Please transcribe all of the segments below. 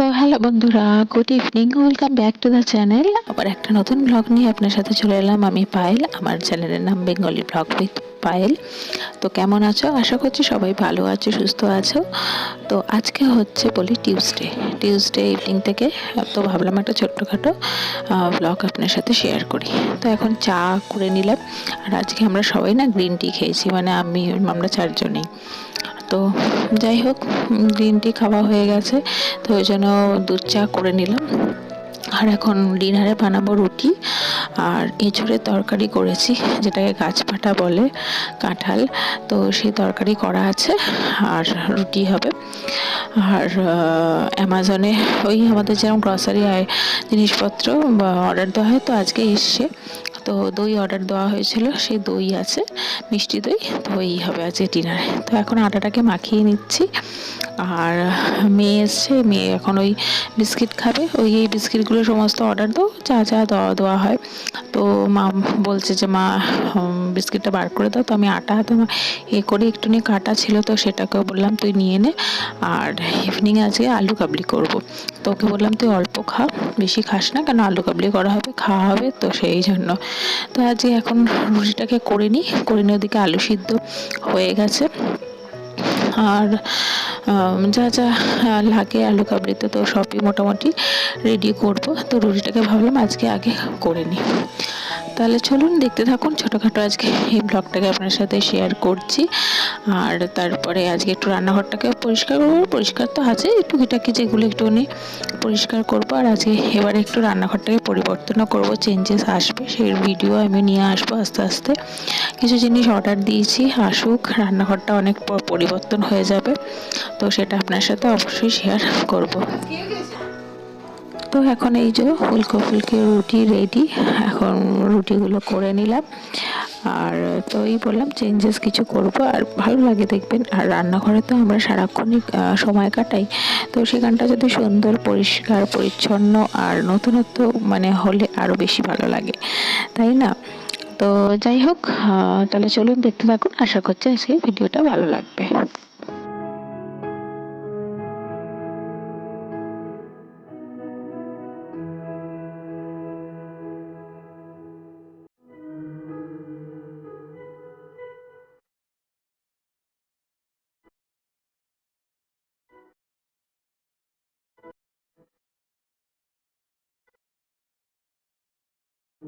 তো হ্যালো বন্ধুরা good evening welcome back to the channel আবার একটা নতুন ব্লগ নিয়ে আপনার সাথে চলে এলাম আমি পায়েল, আমার চ্যানেলের নাম বেঙ্গলি ব্লগ উইথ পায়েল। তো কেমন আছো? আশা করছি সবাই ভালো আছো, সুস্থ আছো। তো আজকে হচ্ছে বলি টিউসডে টিউসডে ইভিনিং থেকে, তো ভাবলাম একটা ছোট্টখাটো ব্লগ আপনার সাথে শেয়ার করি। তো এখন চা করে নিলাম। আর আজকে আমরা সবাই না গ্রিন টি খেয়েছি মানে আমি, আমরা চারজনেই। তো যাই হোক গ্রিন টি খাওয়া হয়ে গেছে, তো ওই জন্য দুধ চা করে নিলাম। আর এখন ডিনারে বানাবো রুটি আর এঁচড়ের তরকারি করেছি, যেটাকে গাছপাটা বলে, কাঁঠাল। তো সেই তরকারি করা আছে আর রুটি হবে। আর অ্যামাজনে ওই আমাদের যেরকম গ্রসারি জিনিসপত্র অর্ডার দেওয়া হয়, তো আজকে এসছে। তো দই অর্ডার দেওয়া হয়েছিল, সেই দই আছে, মিষ্টি দই, তো এই হবে আজকে ডিনারে তো এখন আটাটাকে মাখিয়ে নিচ্ছি। আর মেয়ে এসছে, মেয়ে এখন ওই বিস্কিট খাবে। ওই এই বিস্কিটগুলো সমস্ত অর্ডার দাও যা যা দেওয়া দেওয়া হয়। তো মা বলছে যে, মা বিস্কিটটা বার করে দাও। তো আমি আটা হাতে এ করে একটুখানি কাটা ছিল তো সেটাকেও বললাম, তুই নিয়ে নে। আর ইভিনিং আজকে আলু কাবলি করব। তো ওকে বললাম, তুই অল্প খা, বেশি খাস না, কেন আলু কাবলি করা হবে, খাওয়া হবে তো সেই জন্য। তো আজকে এখন রুটিটাকে করে নিই, করে নিয়ে ওদিকে আলু সিদ্ধ হয়ে গেছে। আর যা যা লাগে আলু কাবলিতে তো সবই মোটামুটি রেডি করব। তো রুটিটাকে ভাবলাম আজকে আগে করে নিই। তাহলে চলুন দেখতে থাকুন ছোটোখাটো আজকে এই ব্লগটাকে আপনার সাথে শেয়ার করছি। আর তারপরে আজকে একটু রান্নাঘরটাকে পরিষ্কার করব। পরিষ্কার তো আছে টুকিটাকি যেগুলো একটুখানি পরিষ্কার করব। আর আজকে এবারে একটু রান্নাঘরটাকে পরিবর্তনও করব চেঞ্জেস আসবে, সেই ভিডিও আমি নিয়ে আসব আস্তে আস্তে। কিছু জিনিস অর্ডার দিয়েছি, আসুক, রান্নাঘরটা অনেক পরিবর্তন হয়ে যাবে। তো সেটা আপনার সাথে অবশ্যই শেয়ার করব। তো এখন এই যে ফুলকো ফুলকে রুটি রেডি এখন রুটিগুলো করে নিলাম। আর তো এই বললাম চেঞ্জেস কিছু করব, আর ভালো লাগে দেখবেন। আর রান্নাঘরে তো আমরা সারাক্ষণই সময় কাটাই। তো সেখানটা যদি সুন্দর, পরিষ্কার, পরিচ্ছন্ন আর নতুনত্ব মানে হলে আরও বেশি ভালো লাগে। তাই না? তো যাই হোক তাহলে চলুন দেখতে থাকুন। আশা করছি আজকে ভিডিওটা ভালো লাগবে। তো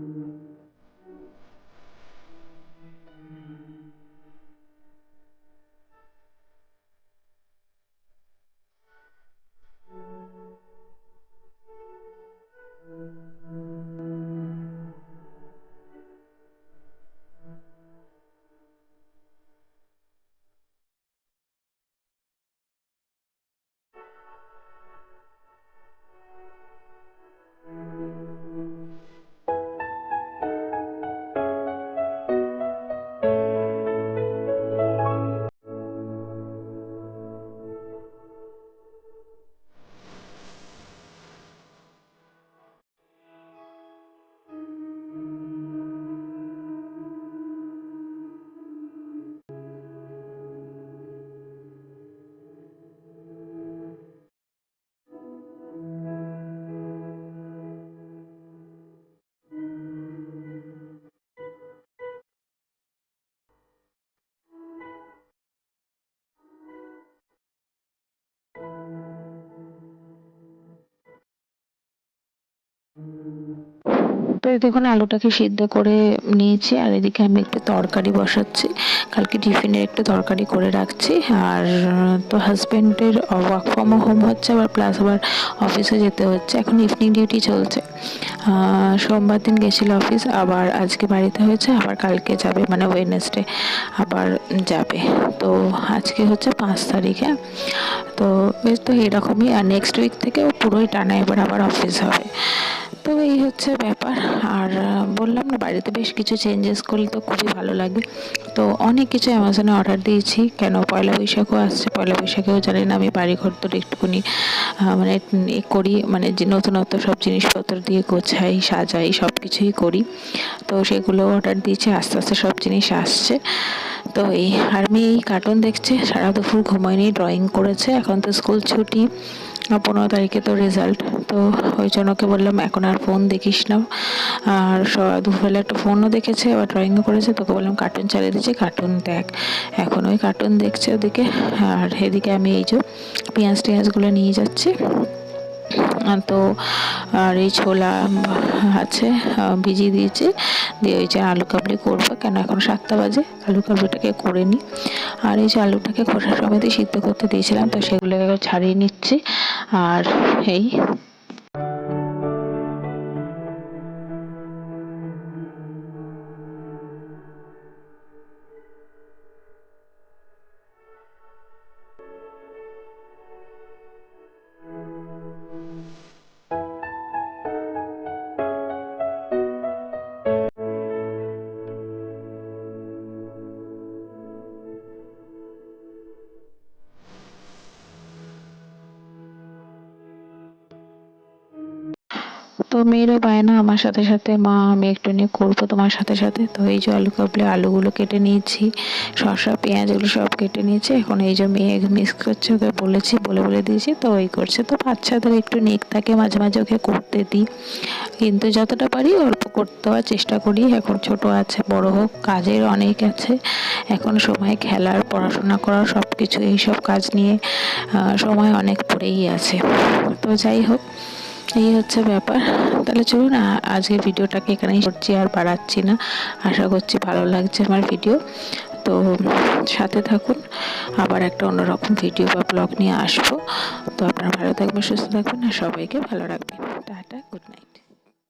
দেখুন, আলুটাকে সিদ্ধ করে নিয়েছি, আর এদিকে আমি একটু তরকারি বসাচ্ছি। কালকে টিফিনের একটু তরকারি করে রাখছি, আর তো হাজব্যান্ডের ওয়ার্ক ফ্রম হোম হচ্ছে, আবার প্লাস আবার অফিসে যেতে হচ্ছে। এখন ইভিনিং ডিউটি চলছে। সোমবার দিন গেছিল অফিস আবার আজকে বাড়িতে হয়েছে, আবার কালকে যাবে মানে ওয়েনেসডে আবার যাবে। তো আজকে হচ্ছে পাঁচ তারিখে। তো বেশ তো এরকমই, আর নেক্সট উইক থেকে পুরোই টানা এবার আবার অফিস হবে। তো এই হচ্ছে ব্যাপার। আর বললাম না, বাড়িতে বেশ কিছু চেঞ্জেস করলে তো খুবই ভালো লাগে। তো অনেক কিছু অ্যামাজনে অর্ডার দিয়েছি। কেন? পয়লা বৈশাখও আসছে, পয়লা বৈশাখেও জানি না আমি বাড়িঘর তো একটুকুনি মানে করি মানে যে নতুনত্ব সব জিনিসপত্র দিয়ে গোছাই, সাজাই সব কিছুই করি। তো সেগুলো অর্ডার দিয়েছি, আস্তে আস্তে সব জিনিস আসছে। তো এই আর মেয়ে এই কার্টুন দেখছে, সারা দুপুর ঘুমায়নি ড্রয়িং করেছে, এখন তো স্কুল ছুটি। পনেরো তারিখে তো রেজাল্ট তো ওই জন্য ওকে বললাম, এখন আর ফোন দেখিস না। আর দুপুরবেলা একটা ফোনও দেখেছে, আবার ড্রয়িংও করেছে, তোকে বললাম কার্টুন চালিয়ে দিচ্ছি কার্টুন দেখ। এখন ওই কার্টুন দেখছে ওদিকে, আর এদিকে আমি এই যে পেঁয়াজ টেঁয়াজগুলো নিয়ে যাচ্ছি। তো, আর এই ছোলা আছে ভিজিয়ে দিয়েছে। দিয়ে ওই যে আলু কাবলি করব, কেন এখন সাতটা বাজে, আলু কাবলিটাকে করে নিই। আর এই যে আলুটাকে খোসার সময় সিদ্ধ করতে দিয়েছিলাম, তো সেগুলোকে ছাড়িয়ে নিচ্ছি। আর এই তো মেয়েরও বায়না আমার সাথে সাথে, মা আমি একটু নিয়ে করব তোমার সাথে সাথে। তো এই যে আলু কাবলে, আলুগুলো কেটে নিয়েছি, শসা, পেঁয়াজ এগুলো সব কেটে নিয়েছি। এখন এই যে মেয়ে মিক্স করছে, ওকে বলেছি, বলে বলে দিয়েছি, তো ওই করছে। তো বাচ্চাদের একটু নিক থাকে মাঝে মাঝে ওকে করতে দিই। কিন্তু যতটা পারি অল্প করতে দেওয়ার চেষ্টা করি। এখন ছোট আছে, বড় হোক, কাজের অনেক আছে। এখন সময় খেলার, পড়াশোনা করার সব কিছু এইসব কাজ নিয়ে সময় অনেক পড়েই আছে। তো যাই হোক এই হচ্ছে ব্যাপার। তাহলে চলুন আজকে ভিডিওটাকে এখানেই করছি আর বাড়াচ্ছি না। আশা করছি ভালো লাগছে আমার ভিডিও। তো, সাথে থাকুন। আবার একটা অন্যরকম ভিডিও বা ব্লগ নিয়ে আসব। তো আপনারা ভালো থাকবেন, সুস্থ থাকবেন, আর সবাইকে ভালো রাখবেন। Tata, good night.